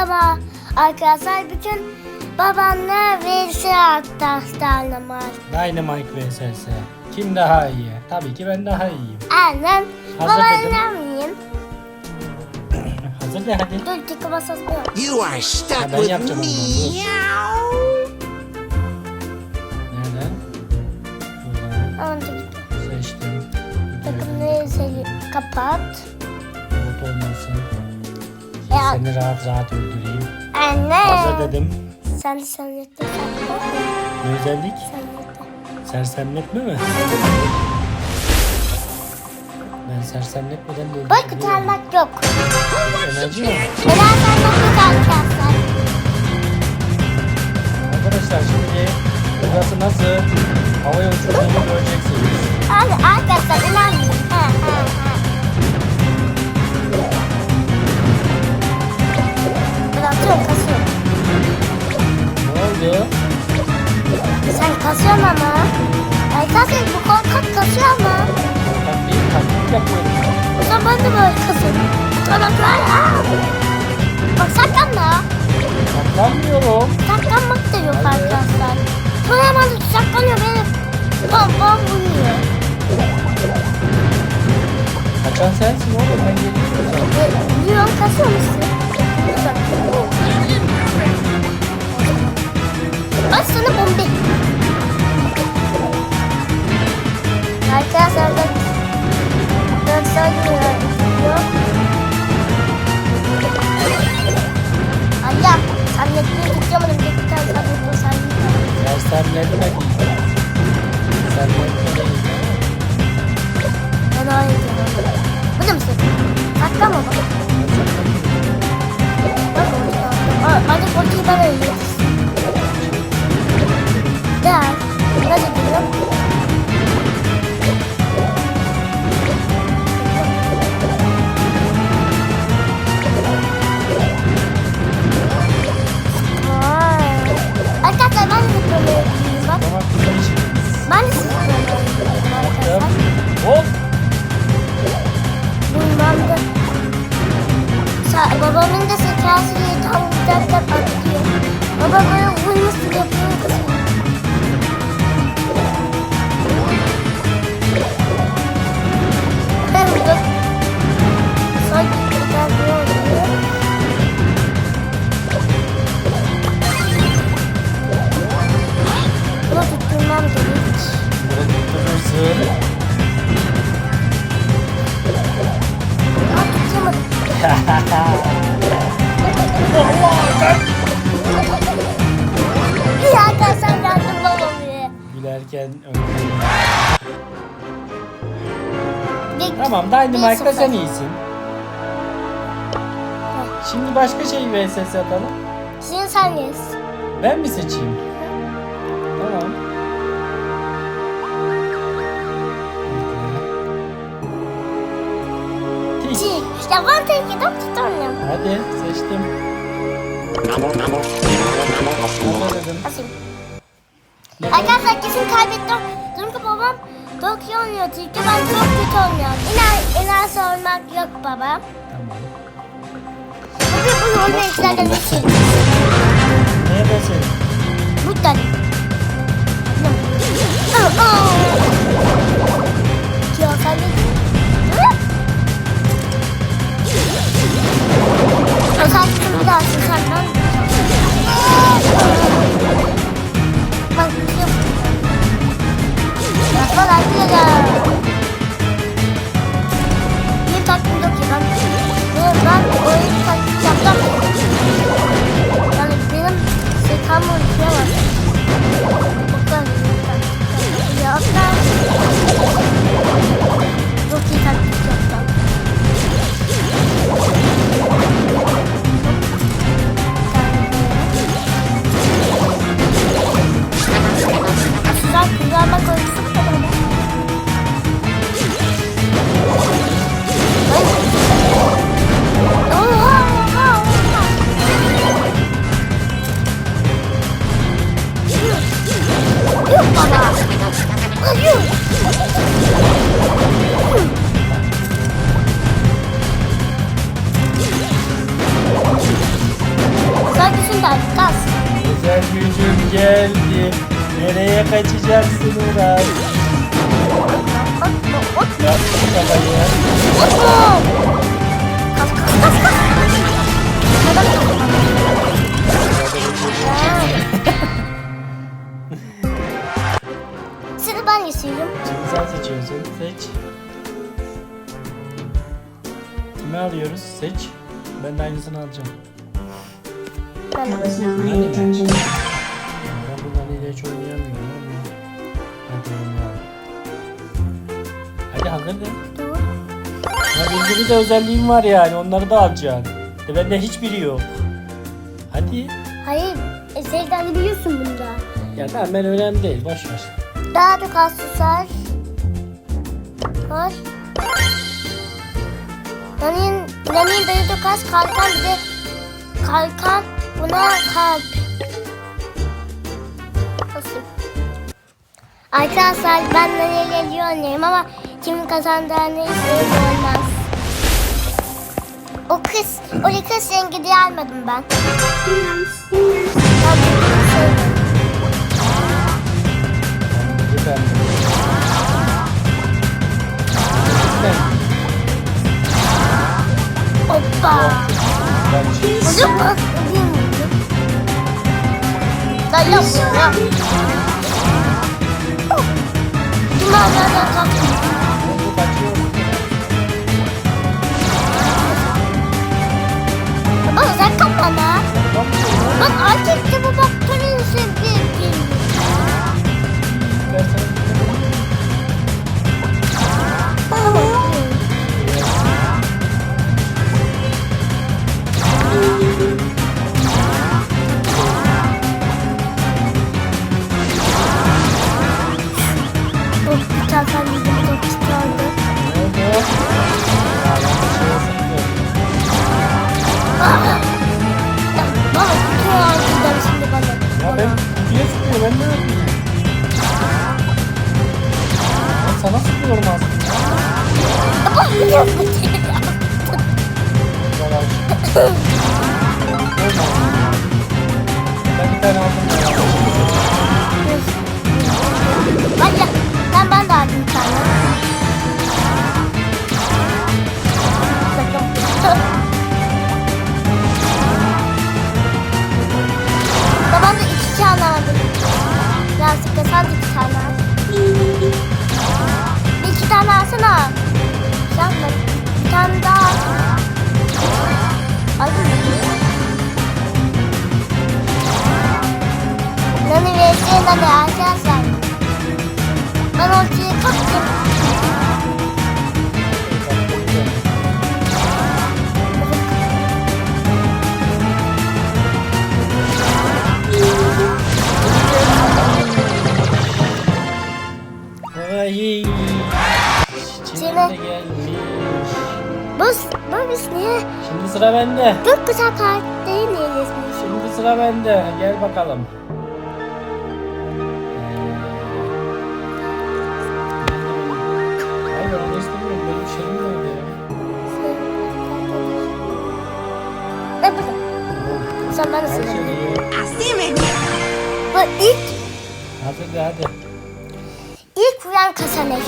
Merhaba arkadaşlar. Bütün babamla vs attı Dynamite. Dynamite vs. Kim daha iyi? Tabii ki ben daha iyiyim. Aynen. Hazır Babamla mıyım? Hazır de hadi. Dur tıkı basasmıyorum. You are stuck Ha, ben with yapacağım me. onu, Nerede? Burada. Önce git. Seçtim. Takımları seni kapat. Olmasın. Ya Seni rahat rahat öldüreyim. anne. Hazır dedim. Sen yetti. Ne özellik? Sersemletme mi? Ben sersemletmeden de Bak öldürebilirim. kurtarmak yok. Enerji mi? Neden yok arkadaşlar? Arkadaşlar şimdi burası nasıl? Havaya uçurduğumu göreceksiniz. Abi arkadaşlar inanmıyorum. Ha ha Bırakıyor kasıyor. Ne oldu? Sen kasıyorsun ama. Arkadaşlar bu korkak kasıyor ama. Taktiği taktik yapıyorum. O zaman ben de böyle kasıyorum. Kanatlar aa. Bak saklanma. Saklanmıyorum. Saklanmak da yok arkadaşlar. Sonra hemen saklanıyor beni. Bam bam vuruyor. Kaçan sensin oğlum ben geliyorum. Ve vuruyorum kasıyor musun? Bak sana bombe. Arkadaşlar bak. Ben sanmıyorum. Onun da zekası yedi. Tam da patlıyor. Baba böyle vurmasın yapıyor. Bir- Tamam Dynamite'da sen iyisin. Şimdi başka şey vs atalım. Sizin saniyeyiz. Ben mi seçeyim? Tamam. Tik. Ya ben tutamıyorum. Hadi seçtim. Basayım. Arkadaşlar kesin kaybettim. Çünkü babam çok iyi oynuyor. Çünkü ben çok kötü oynuyorum. İner, iner sormak yok baba. Tamam. Bugün bu oyunu izlerken bir şey. Neredesin? Buradan. Sen de... Sen bir daha sen Kafayı. Kas. Neden Sıra ben yaşıyorum. Şimdi sen seçiyorsun. Seç. Kimi alıyoruz? Seç. Ben de aynısını alacağım. Ben de. Ben. Hadi oynayalım. Hadi hazır de. Dur. Ya benim de özelliğim var yani onları da alacaksın. De bende hiçbiri yok. Hadi. Hayır. E, Zelda biliyorsun bunda. Ya tamam ben önemli değil boş ver. Daha da kaslar. Var. Nani'nin Nani'nin dayıda kas kalkan bir de kalkan buna kalp. Arkadaşlar ben iyi oynayayım ama kimin kazandığını izleyin olmaz. O kız, o kız rengi diye almadım ben. Ben. Ben. Hoppa. Ben şey. Vurdun kalktım. Bu kaçıyor. Baba sen kapana. Bak artık de bu yanlış şey yazıldı. Baba bütün ağzından şimdi bana. Ya ben kutuya sıkıyorum ben ne yapayım? Ben sana sıkıyorum aslında. Baba biliyorsun. Yavaş. Ben bir tane aldım. Hadi Babam da Şimdi sıra bende. Çok güzel karakterin neyleşmiş. Şimdi sıra bende. Gel bakalım. Ee, Hayır onu istemiyorum. Benim şeyim nerede ya? Ne bu? Sen bana şunu. Así me Bu ilk, Hadi de hadi. ilk vuran kazanır.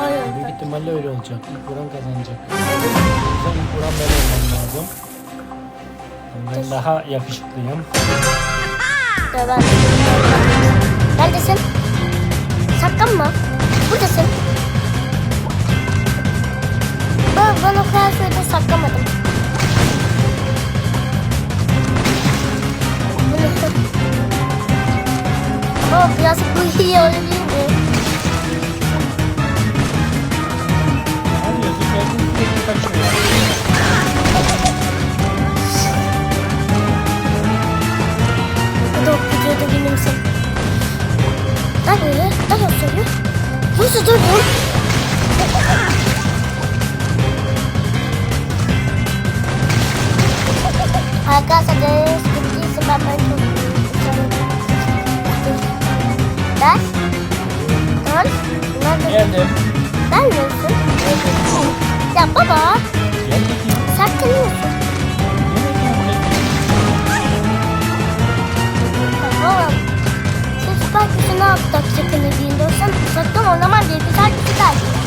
Oyun. Büyük ihtimalle öyle olacak. İlk vuran kazanacak. O yüzden ilk vuran ben olmam lazım. Ben daha yakışıklıyım. Dur ben. Neredesin? Saklanma. Buradasın. Ben, ben o sürede saklamadım. Ama biraz bu iyi olabilir mi? Geldin sürekli kaçıyor. Hadi o videoda benimsin. Hadi, hadi söyle. Nasıl durdun? Arkadaşlar dönüş bittiyse ben ben çok Ben? Nerede? Ben misin? Geldim. Ya baba. Gel bakayım. Saklanıyorsun. Baba. Sus bak ne yaptık sakın edeyim diyorsan. Saklan o zaman bir güzel bir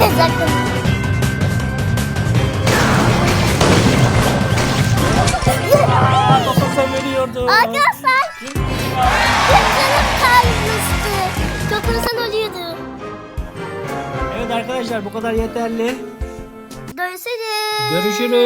Gel saklan. Aa. Arkadaşlar canım kalmıştı. Çok ölüyordu. Evet arkadaşlar bu kadar yeterli. Görüşürüz. Görüşürüz.